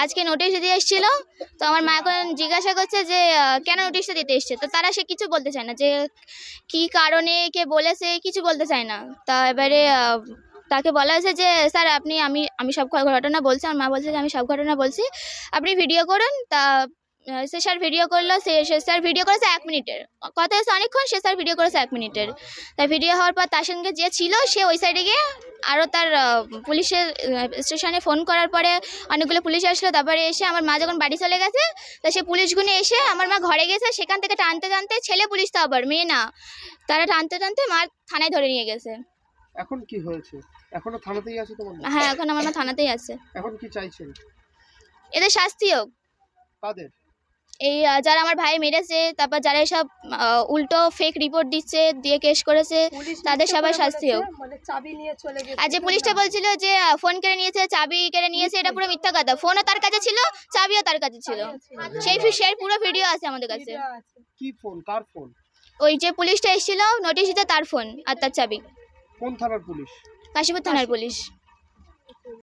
আজকে নোটিশ দিতে এসেছিল, তো আমার মা এখন জিজ্ঞাসা করছে যে কেন নোটিশটা দিতে এসছে? তো তারা সে কিছু বলতে চায় না, যে কি কারণে কে বলেছে কিছু বলতে চায় না। তা এবারে তাকে বলা হয়েছে যে, স্যার, আপনি, আমি আমি সব ঘটনা বলছি, আমার মা বলছে যে, আমি সব ঘটনা বলছি। আপনি ভিডিও করুন, তা সে স্যার ভিডিও করল, সে সে স্যার ভিডিও করেছে এক মিনিটের। কথা হচ্ছে অনেকক্ষণ, সে স্যার ভিডিও করেছে এক মিনিটের। তাই ভিডিও হওয়ার পর তার সঙ্গে যে ছিল, সে ওই সাইডে গিয়ে আরও তার পুলিশের স্টেশনে ফোন করার পরে অনেকগুলো পুলিশ আসলো। তারপরে এসে আমার মা যখন বাড়ি চলে গেছে তা সে পুলিশগুলো এসে আমার মা ঘরে গেছে। সেখান থেকে টানতে টানতে ছেলে পুলিশ তো আবার মেয়ে না। তারা টানতে টানতে মার থানায় ধরে নিয়ে গেছে। এখন কি হয়েছে? এখনও থানাতেই আছে তোমার হ্যাঁ এখন আমার মা থানাতেই আছে। এখন কি চাইছেন? এদের শাস্তি হোক। কাদের? এই যারা আমার ভাই মেরেছে তারপর যারা এসব উল্টো ফেক রিপোর্ট দিচ্ছে দিয়ে কেস করেছে তাদের সবাই শাস্তি হোক আর যে পুলিশটা বলছিল যে ফোন কেড়ে নিয়েছে চাবি কেড়ে নিয়েছে এটা পুরো মিথ্যা কথা। ফোনও তার কাছে ছিল চাবিও তার কাছে ছিল। সেই ফি- সেই পুরো ভিডিও আছে আমাদের কাছে। কি ফোন কার ফোন ওই যে পুলিশটা এসেছিল নোটিশ দিতে তার ফোন আর তার চাবি। কোন থানার পুলিশ? কাশীপুর থানার পুলিশ।